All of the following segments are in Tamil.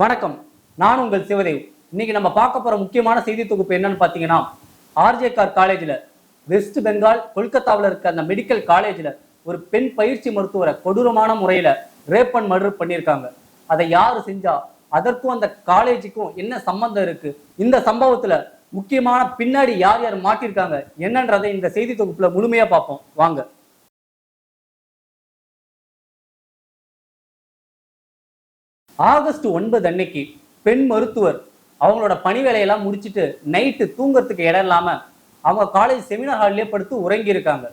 வணக்கம். நான் உங்கள் சிவதேவ். இன்னைக்கு நம்ம பார்க்க போற முக்கியமான செய்தி தொகுப்பு என்னன்னு பார்த்தீங்கன்னா ஆர்ஜே கார் காலேஜில் வெஸ்ட் பெங்கால் கொல்கத்தாவில் இருக்க அந்த மெடிக்கல் காலேஜில் ஒரு பெண் பயிற்சி மருத்துவரை கொடூரமான முறையில் ரேப் அண்ட் மர்டர் பண்ணியிருக்காங்க. அதை யார் செஞ்சா அதற்கும் அந்த காலேஜுக்கும் என்ன சம்பந்தம் இருக்கு? இந்த சம்பவத்தில் முக்கியமான பின்னாடி யார் யார் மாட்டியிருக்காங்க? என்னன்றதை இந்த செய்தி தொகுப்பில் முழுமையாக பார்ப்போம். வாங்க. ஆகஸ்ட் ஒன்பது அன்னைக்கு பெண் மருத்துவர் அவங்களோட பணி வேலையெல்லாம் முடிச்சிட்டு நைட்டு தூங்குறதுக்கு இடம் இல்லாம அவங்க காலேஜ் செமினார் ஹால்லே படுத்து உறங்கி இருக்காங்க.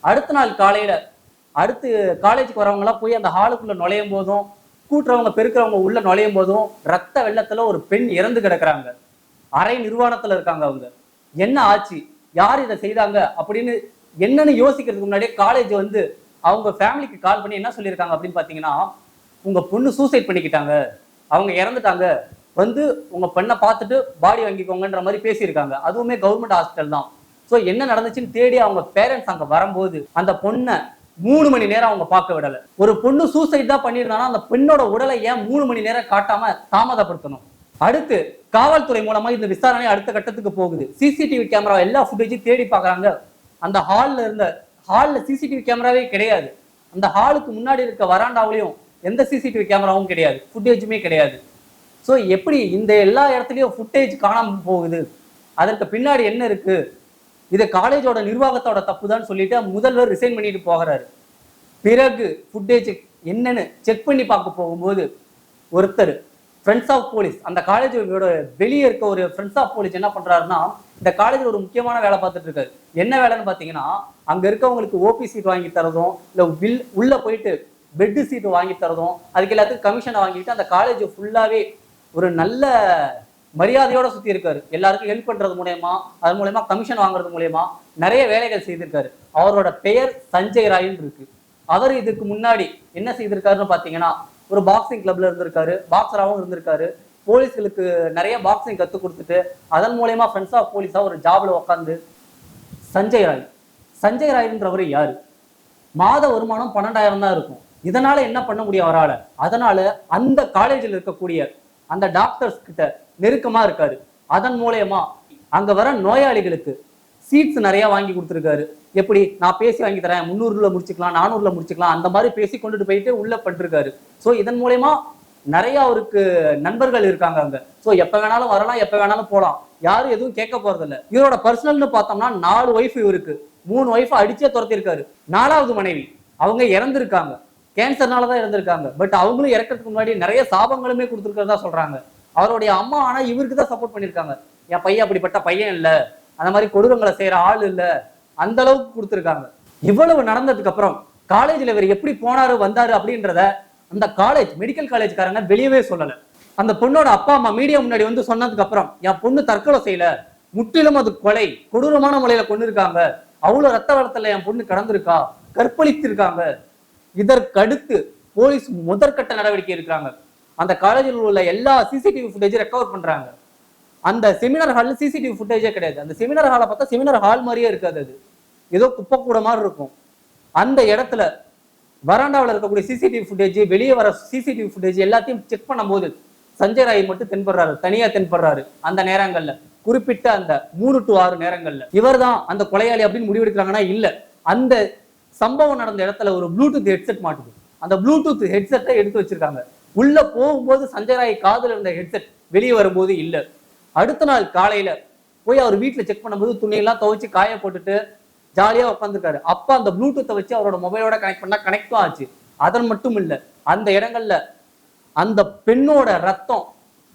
அடுத்த நாள் காலையில அடுத்து காலேஜுக்கு வரவங்களாம் போய் அந்த ஹாலுக்குள்ள நுழையும் போதும் கூட்டுறவங்க பெருக்கிறவங்க உள்ள நுழையும் போதும் ரத்த வெள்ளத்துல ஒரு பெண் இறந்து கிடக்குறாங்க. அரை நிர்வாணத்துல இருக்காங்க அவங்க. என்ன ஆச்சு? யார் இதை செய்தாங்க? அப்படின்னு என்னன்னு யோசிக்கிறதுக்கு முன்னாடியே காலேஜ் வந்து அவங்க ஃபேமிலிக்கு கால் பண்ணி என்ன சொல்லியிருக்காங்க அப்படின்னு பார்த்தீங்கன்னா உங்கள் பொண்ணு சூசைட் பண்ணிக்கிட்டாங்க. அவங்க இறந்துட்டாங்க. வந்து உங்கள் பெண்ணை பார்த்துட்டு பாடி வாங்கிக்கோங்கன்ற மாதிரி பேசியிருக்காங்க. அதுவுமே கவர்மெண்ட் ஹாஸ்பிட்டல் தான். ஸோ என்ன நடந்துச்சுன்னு தேடி அவங்க பேரண்ட்ஸ் அங்கே வரும்போது அந்த பொண்ணை மூணு மணி நேரம் அவங்க பார்க்க விடலை. ஒரு பொண்ணு சூசைட் தான் பண்ணியிருந்தானா அந்த பெண்ணோட உடலை ஏன் மூணு மணி நேரம் காட்டாம தாமதப்படுத்தணும்? அடுத்து காவல்துறை மூலமா இந்த விசாரணை அடுத்த கட்டத்துக்கு போகுது. சிசிடிவி கேமரா எல்லா ஃபுட்டேஜும் தேடி பார்க்குறாங்க. அந்த ஹாலில் இருந்த ஹாலில் சிசிடிவி கேமராவே கிடையாது. அந்த ஹாலுக்கு முன்னாடி இருக்க வராண்டாவிலையும் எந்த சிசிடிவி கேமராவும் கிடையாது. ஃபுட்டேஜுமே கிடையாது. ஸோ எப்படி இந்த எல்லா இடத்துலையும் ஃபுட்டேஜ் காணாமல் போகுது? அதற்கு பின்னாடி என்ன இருக்கு? இது காலேஜோட நிர்வாகத்தோட தப்பு தான் சொல்லிட்டு முதல்வர் ரிசைன் பண்ணிட்டு போகிறாரு. பிறகு ஃபுட்டேஜ் என்னன்னு செக் பண்ணி பார்க்க போகும்போது ஒருத்தர் ஃப்ரெண்ட்ஸ் ஆஃப் போலீஸ் அந்த காலேஜோட வெளியே இருக்க ஒரு ஃப்ரெண்ட்ஸ் ஆஃப் போலீஸ் என்ன பண்ணுறாருன்னா இந்த காலேஜில் ஒரு முக்கியமான வேலை பார்த்துட்டு இருக்காரு. என்ன வேலைன்னு பார்த்தீங்கன்னா அங்கே இருக்கவங்களுக்கு ஓபி சீட் வாங்கி தரதும் இல்லை வில் போயிட்டு பெட்டு சீட்டு வாங்கி தரதும் அதுக்கு எல்லாத்துக்கும் கமிஷனை வாங்கிட்டு அந்த காலேஜ் ஃபுல்லாகவே ஒரு நல்ல மரியாதையோட சுற்றி இருக்காரு. எல்லாருக்கும் ஹெல்ப் பண்ணுறது மூலயமா அது மூலயமா கமிஷன் வாங்குறது மூலயமா நிறைய வேலைகள் செய்திருக்காரு. அவரோட பெயர் சஞ்சய் ராய்னு இருக்கு. அவர் இதுக்கு முன்னாடி என்ன செய்திருக்காருன்னு பார்த்தீங்கன்னா ஒரு பாக்ஸிங் கிளப்ல இருந்திருக்காரு பாக்ஸராகவும் இருந்திருக்காரு. போலீஸ்களுக்கு நிறைய பாக்ஸிங் கற்றுக் கொடுத்துட்டு அதன் மூலயமா ஃப்ரெண்ட்ஸ் ஆஃப் போலீஸாக ஒரு ஜாப்ல உட்காந்து சஞ்சய் ராய். சஞ்சய் ராய்ன்றவர் யார்? மாத வருமானம் பன்னெண்டாயிரம் தான் இருக்கும். இதனால என்ன பண்ண முடியும் அவரால்? அதனால அந்த காலேஜில் இருக்கக்கூடிய அந்த டாக்டர்ஸ் கிட்ட நெருக்கமாக இருக்காரு. அதன் மூலயமா அங்கே வர நோயாளிகளுக்கு சீட்ஸ் நிறையா வாங்கி கொடுத்துருக்காரு. எப்படி? நான் பேசி வாங்கி தரேன். முந்நூறுல முடிச்சுக்கலாம் நானூறுல முடிச்சுக்கலாம் அந்த மாதிரி பேசி கொண்டுட்டு போயிட்டு உள்ளே பண்ணிருக்காரு ஸோ இதன் மூலயமா நிறைய அவருக்கு நண்பர்கள் இருக்காங்க அங்க. ஸோ எப்ப வேணாலும் வரலாம் எப்ப வேணாலும் போகலாம். யாரும் எதுவும் கேட்க போறதில்ல. இவரோட பர்சனல்னு பார்த்தோம்னா நாலு ஒய்ஃப் இவருக்கு. மூணு ஒய்ஃப் அடிச்சே துரத்திருக்காரு. நாலாவது மனைவி. அவங்க இறந்திருக்காங்க. கேன்சர்னால தான் இறந்திருக்காங்க. பட் அவங்களும் இறக்கிறதுக்கு முன்னாடி நிறைய சாபங்களுமே கொடுத்துருக்கிறதா சொல்றாங்க. அவருடைய அம்மா ஆனா இவருக்கு தான் சப்போர்ட் பண்ணியிருக்காங்க. என் பையன் அப்படிப்பட்ட பையன் இல்லை. அந்த மாதிரி கொடூரங்களை செய்யற ஆள் இல்லை. அந்த அளவுக்கு கொடுத்துருக்காங்க. இவ்வளவு நடந்ததுக்கு அப்புறம் காலேஜ்ல இவர் எப்படி போனாரு வந்தாரு அப்படின்றத அந்த காலேஜ் மெடிக்கல் காலேஜ்காரங்க வெளியவே சொல்லலை. அந்த பொண்ணோட அப்பா அம்மா மீடியா முன்னாடி வந்து சொன்னதுக்கு அப்புறம் என் பொண்ணு தற்கொலை செய்யல. முற்றிலும் அது கொலை. கொடூரமான முறையில கொண்டு இருக்காங்க அவ்வளவு ரத்த வளத்துல என் பொண்ணு கடந்திருக்கா? கற்பழித்திருக்காங்க இதற்கடுத்து போலீஸ் முதற்கட்ட நடவடிக்கை எடுக்கிறாங்க. அந்த காலேஜில் உள்ள எல்லா சிசிடிவி ஃபுட்டேஜும் ரெக்கவர் பண்றாங்க. அந்த செமினார் ஹால்ல சிசிடிவி ஃபுட்டேஜே கிடையாது. அந்த செமினார் ஹாலை பார்த்தா செமினார் ஹால் மாதிரியே இருக்காது அது. ஏதோ குப்பை கூட மாதிரி இருக்கும். அந்த இடத்துல வராண்டாவில் இருக்கக்கூடிய சிசிடிவி ஃபுட்டேஜ் வெளியே வர சிசிடிவி ஃபுட்டேஜ் எல்லாத்தையும் செக் பண்ணும்போது சஞ்சய் ராய் மட்டும் தென்படுறாரு. தனியா தென்படுறாரு அந்த நேரங்கள்ல. குறிப்பிட்ட அந்த மூணு டு ஆறு நேரங்கள்ல. இவர்தான் அந்த கொலையாளி அப்படின்னு முடிவெடுக்கிறாங்கன்னா இல்ல. அந்த சம்பவம் நடந்த இடத்துல ஒரு ப்ளூடூத் ஹெட்செட் மாட்டுது. அந்த ப்ளூடூத் ஹெட்செட்டை எடுத்து வச்சிருக்காங்க. உள்ள போகும்போது சஞ்சய் ராய் காதில் இருந்த ஹெட்செட் வெளியே வரும்போது இல்லை. அடுத்த நாள் காலையில போய் அவர் வீட்டில் செக் பண்ணும்போது துணியெல்லாம் துவைச்சு காய போட்டுட்டு ஜாலியாக உட்காந்துருக்காரு அப்போ அந்த ப்ளூடூத்தை வச்சு அவரோட மொபைலோட கனெக்ட் பண்ணால் கனெக்டும் ஆச்சு. அதன் மட்டும் இல்லை அந்த இடங்கள்ல அந்த பெண்ணோட ரத்தம்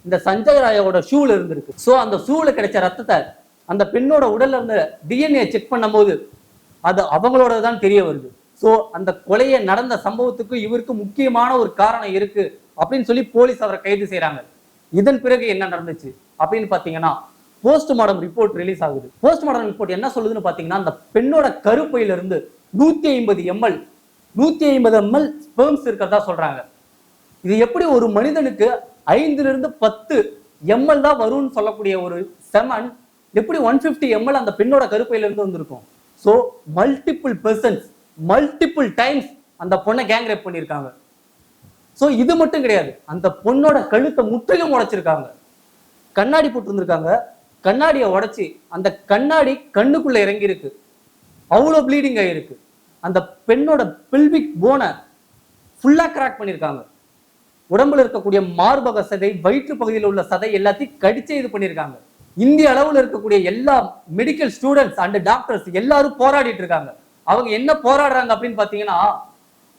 இந்த சஞ்சய் ராயோட ஷூல இருந்திருக்கு. ஸோ அந்த ஷூல கிடைச்ச ரத்தத்தை அந்த பெண்ணோட உடல்ல இருந்த டிஎன்ஏ செக் பண்ணும்போது அது அவங்களோட தான் தெரிய வருது. ஸோ அந்த கொலையை நடந்த சம்பவத்துக்கு இவருக்கு முக்கியமான ஒரு காரணம் இருக்கு அப்படின்னு சொல்லி போலீஸ் அவரை கைது செய்கிறாங்க இதன் பிறகு என்ன நடந்துச்சு? அப்படின்னு பாத்தீங்கன்னா போஸ்ட்மார்டம் ரிப்போர்ட் ரிலீஸ் ஆகுது. போஸ்ட்மார்டம் ரிப்போர்ட் என்ன சொல்லுதுன்னு பாத்தீங்கன்னா அந்த பெண்ணோட கருப்பையில இருந்து நூத்தி ஐம்பது எம்எல் நூத்தி ஐம்பது எம்எல் ஸ்பெர்ம்ஸ் இருக்கிறதா சொல்றாங்க. இது எப்படி ஒரு மனிதனுக்கு ஐந்துல இருந்து பத்து எம்எல் தான் வரும்னு சொல்லக்கூடிய ஒரு செமன் எப்படி ஒன் பிப்டி எம்எல் அந்த பெண்ணோட கருப்பையில இருந்து வந்திருக்கும்? So multiple persons multiple times அந்த பொண்ணை கேங் ரேப் பண்ணியிருக்காங்க. ஸோ இது மட்டும் கிடையாது. அந்த பொண்ணோட கழுத்தை முற்றிலும் உடைச்சிருக்காங்க. கண்ணாடி போட்டிருந்திருக்காங்க. கண்ணாடியை உடைச்சி அந்த கண்ணாடி கண்ணுக்குள்ளே இறங்கியிருக்கு. அவ்வளோ ப்ளீடிங் ஆகிருக்கு அந்த பெண்ணோட பில்விக் போனை ஃபுல்லாக கிராக் பண்ணியிருக்காங்க. உடம்புல இருக்கக்கூடிய மார்பக சதை வயிற்று பகுதியில் உள்ள சதை எல்லாத்தையும் கடிச்சு இது பண்ணியிருக்காங்க. இந்திய அளவில் இருக்கக்கூடிய எல்லா மெடிக்கல் ஸ்டூடெண்ட்ஸ் அண்ட் டாக்டர்ஸ் எல்லாரும் போராடிட்டு இருக்காங்க. அவங்க என்ன போராடுறாங்க அப்படின்னு பார்த்தீங்கன்னா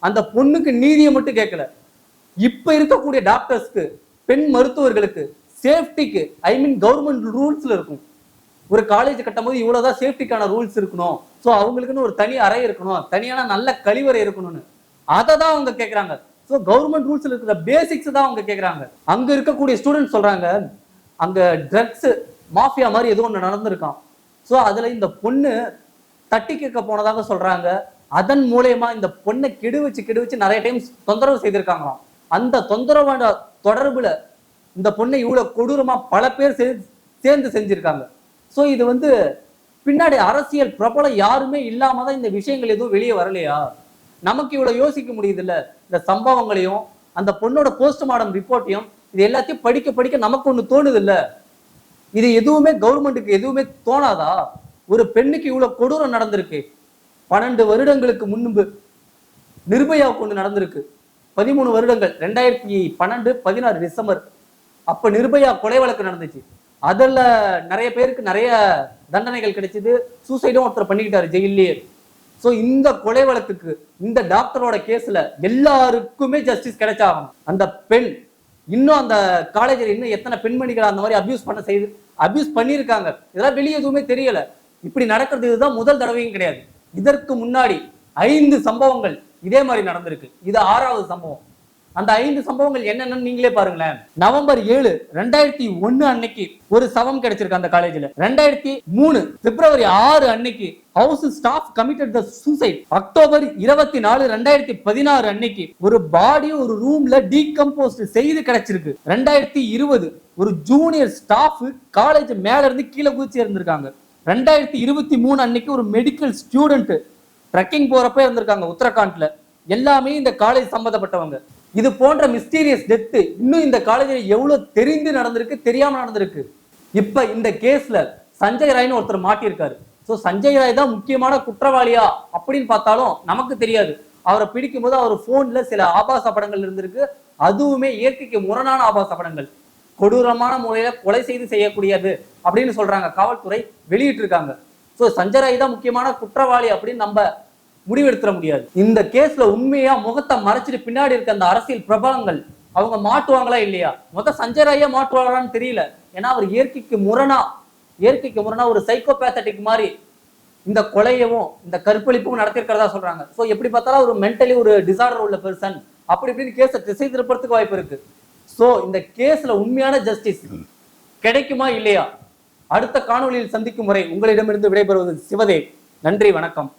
அந்த பொண்ணுக்கு நீதியை மட்டும் கேட்கல. இப்போ இருக்கக்கூடிய டாக்டர்ஸ்க்கு பெண் மருத்துவர்களுக்கு சேஃப்டிக்கு ஐ மீன் கவர்மெண்ட் ரூல்ஸில் இருக்கும். ஒரு காலேஜ் கட்டும்போது இவ்வளோதான் சேஃப்டிக்கான ரூல்ஸ் இருக்கணும். ஸோ அவங்களுக்குன்னு ஒரு தனி அறை இருக்கணும். தனியான நல்ல கழிவறை இருக்கணும்னு. அதை தான் அவங்க கேட்குறாங்க ஸோ கவர்மெண்ட் ரூல்ஸில் இருக்கிற பேசிக்ஸ் தான் அவங்க கேட்குறாங்க அங்கே இருக்கக்கூடிய ஸ்டூடெண்ட்ஸ் சொல்கிறாங்க அங்கே ட்ரக்ஸு மாஃபியா மாதிரி எதுவும் ஒன்று நடந்திருக்கான் ஸோ அதில் இந்த பொண்ணு தட்டி கேட்க போனதாக சொல்கிறாங்க அதன் மூலயமா இந்த பொண்ணை கெடு வச்சு கெடு வச்சு நிறைய டைம்ஸ் தொந்தரவு செய்திருக்காங்களாம். அந்த தொந்தரவான தொடர்பில் இந்த பொண்ணை இவ்வளோ கொடூரமாக பல பேர் சேர்ந்து செஞ்சிருக்காங்க. ஸோ இது வந்து பின்னாடி அரசியல் பிரபலம் யாருமே இல்லாம தான் இந்த விஷயங்கள் எதுவும் வெளியே வரலையா? நமக்கு இவ்வளோ யோசிக்க முடியுதுல்ல. இந்த சம்பவங்களையும் அந்த பொண்ணோட போஸ்ட்மார்டம் ரிப்போர்ட்டையும் இது எல்லாத்தையும் படிக்க படிக்க நமக்கு ஒன்று தோணுது இல்லை இது எதுவுமே கவர்மெண்ட்டுக்கு எதுவுமே தோணாதா? ஒரு பெண்ணுக்கு இவ்வளவு கொடூரம் நடந்திருக்கு. பன்னெண்டு வருடங்களுக்கு முன்பு நிர்பயா கொண்டு நடந்திருக்கு. பதிமூணு வருடங்கள் ரெண்டாயிரத்தி பன்னெண்டு பதினாறு டிசம்பர். அப்ப நிர்பயா கொலை வழக்கு நடந்துச்சு. அதில் நிறைய பேருக்கு நிறைய தண்டனைகள் கிடைச்சது. சூசைடும் ஒருத்தர் பண்ணிக்கிட்டாரு ஜெயிலே ஸோ இந்த கொலை வழக்குக்கு இந்த டாக்டரோட கேஸ்ல எல்லாருக்குமே ஜஸ்டிஸ் கிடைச்சாகணும் அந்த பெண் இன்னும் அந்த காலேஜில் இன்னும் எத்தனை பெண்மணிகள் அந்த மாதிரி அபியூஸ் பண்ண செய்து அபியூஸ் பண்ணியிருக்காங்க. இதெல்லாம் வெளியே எதுவுமே தெரியல. இப்படி நடக்கிறது இதுதான் முதல் தடவையும் கிடையாது. இதற்கு முன்னாடி ஐந்து சம்பவங்கள் இதே மாதிரி நடந்திருக்கு. இது ஆறாவது சம்பவம். அந்த ஐந்து சம்பவங்கள் என்னென்னு நீங்களே பாருங்களேன். நவம்பர் ஏழு ரெண்டாயிரத்தி ஒன்னு அன்னைக்கு ஒரு சவம் கிடைச்சிருக்கு அந்த காலேஜ்ல ரெண்டாயிரத்தி மூணு பிப்ரவரி ஆறு அன்னைக்கு house staff committed the suicide October இருபத்தி நாலு ரெண்டாயிரத்தி பதினாறு அன்னைக்கு ஒரு பாடி ஒரு ரூம்ல டீகம்போஸ்ட் செய்து கிடைச்சிருக்கு. ரெண்டாயிரத்தி இருபது ஒரு ஜூனியர் ஸ்டாஃப் காலேஜ் மேல இருந்து கீழே குதிச்சு இருந்திருக்காங்க ரெண்டாயிரத்தி இருபத்தி மூணு அன்னைக்கு ஒரு மெடிக்கல் ஸ்டூடெண்ட் ட்ரெக்கிங் போறப்ப இருந்திருக்காங்க உத்தரகாண்ட்ல. எல்லாமே இந்த காலேஜ் சம்பந்தப்பட்டவங்க. இது போன்ற மிஸ்டீரியஸ் டெத்து இன்னும் இந்த காலேஜில் எவ்வளோ தெரிந்து நடந்திருக்கு தெரியாம நடந்திருக்கு. இப்போ இந்த கேஸில் சஞ்சய் ராய்னு ஒருத்தர் மாட்டியிருக்காரு. ஸோ சஞ்சய் ராய் தான் முக்கியமான குற்றவாளியா அப்படின்னு பார்த்தாலும் நமக்கு தெரியாது. அவரை பிடிக்கும் போது அவர் ஃபோனில் சில ஆபாச படங்கள் இருந்திருக்கு. அதுவுமே இயற்கைக்கு முரணான ஆபாச படங்கள். கொடூரமான முறையில் கொலை செய்து செய்யக்கூடியது அப்படின்னு சொல்றாங்க. காவல்துறை வெளியிட்டிருக்காங்க. ஸோ சஞ்சய் ராய் தான் முக்கியமான குற்றவாளி அப்படின்னு நம்ம முடிவெடுத்துட முடியாது. இந்த கேஸ்ல உண்மையா முகத்தை மறைச்சிட்டு பின்னாடி இருக்க அந்த அரசியல் பிரபலங்கள் அவங்க மாட்டுவாங்களா இல்லையா? முத சஞ்சய் ராயே மாட்டுவாங்களான்னு தெரியல. ஏன்னா அவர் இயற்கைக்கு முரணா இயற்கைக்கு முரணா ஒரு சைக்கோபேத்தட்டிக் மாதிரி இந்த கொலையவும் இந்த கற்பழிப்பும் நடத்திருக்கிறதா சொல்றாங்க. ஸோ எப்படி பார்த்தாலும் ஒரு மென்டலி ஒரு டிசார்டர் உள்ள பெர்சன் அப்படி இப்படின்னு கேஸை திசை திருப்பறதுக்கு வாய்ப்பு இருக்கு. ஸோ இந்த கேஸ்ல உண்மையான ஜஸ்டிஸ் கிடைக்குமா இல்லையா? அடுத்த காணொளியில் சந்திக்கும் முறை உங்களிடமிருந்து விடைபெறுவது சிவதே நன்றி வணக்கம்.